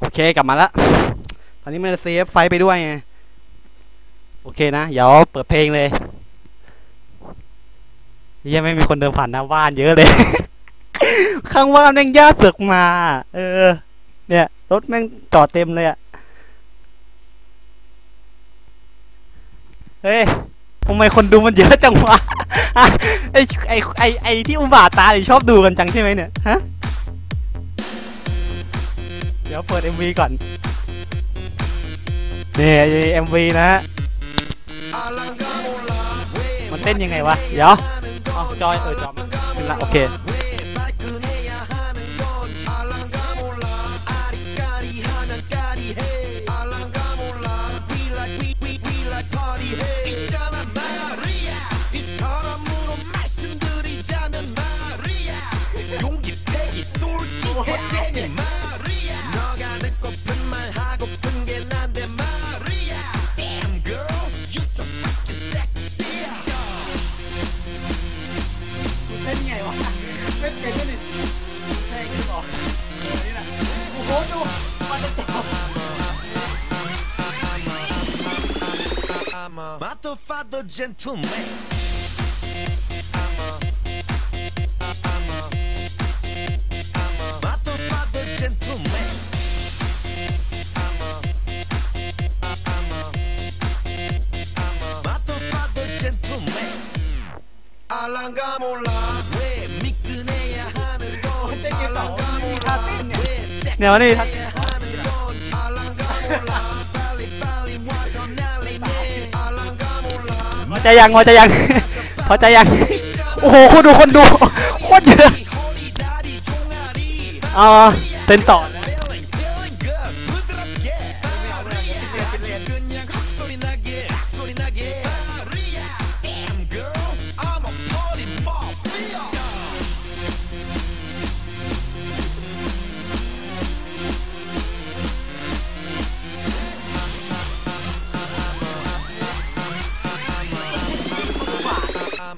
โอเคกลับมาแล้วตอนนี้มันจะเซฟไฟไปด้วยไงโอเคนะ เดี๋ยวเปิดเพลงเลยยังไม่มีคนเดินผ่านหน้าบ้านเยอะเลย ข้างบ้านแม่งญาติเสือกมา เออ เนี่ย รถแม่งจอดเต็มเลยอะเฮ้ยทำไมคนดูมันเยอะจังวะไอไอไอไอที่อุบาทตาเนี่ยชอบดูกันจังใช่ไหมเนี่ยฮะ ดี๋ยวเปิด MV ก่อน นี่ MV นะฮะ มันเต้นยังไงวะ เดี๋ยวเอาจอย เออจอมขึ้นละโอเค ล่นเกมด้วยนี่แทงกันบอกอันนี้แหละกูโค้ชดูมันจะจับ I'm a motherfucker gentleman. I'm a gentleman. I'm a gentleman. Alangamula. เนี่ยวันนี่พอใจยังพอใจยังพอใจยัง โอ้โห คนดูคนดูคนเยอะ เอาเต้นต่อ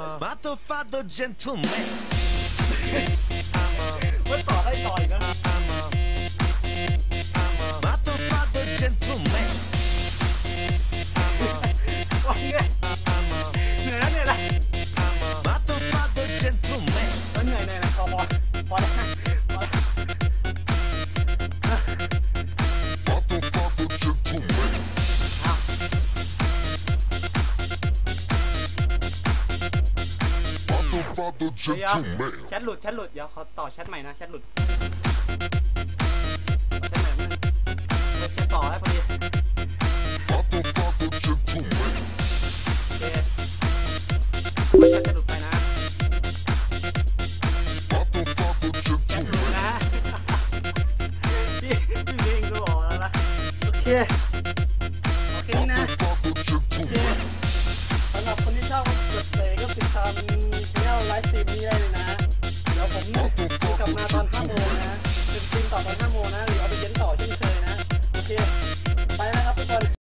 a motherfucker gentleman. มันต่อได้ต่อยนะ เดี๋ยวแชทหลุดแชทหลุดเดี๋ยวเขาต่อแชทใหม่นะแชทหลุดแชทใหม่นึงแชทต่อแล้วพอดี Motherfucker gentleman. โอเคไม่แชทจะหลุดไปนะ Motherfucker แชทหลุ gentleman. ดนะพี่พี่เองก็บอกแล้วนะโอเคโอเคนี่นะ Motherfucker โอเค gentleman. สำหรับคนที่ชอบกดเลยก็ติดตามช่องไลฟ์สตรีมนี้ได้เลยนะ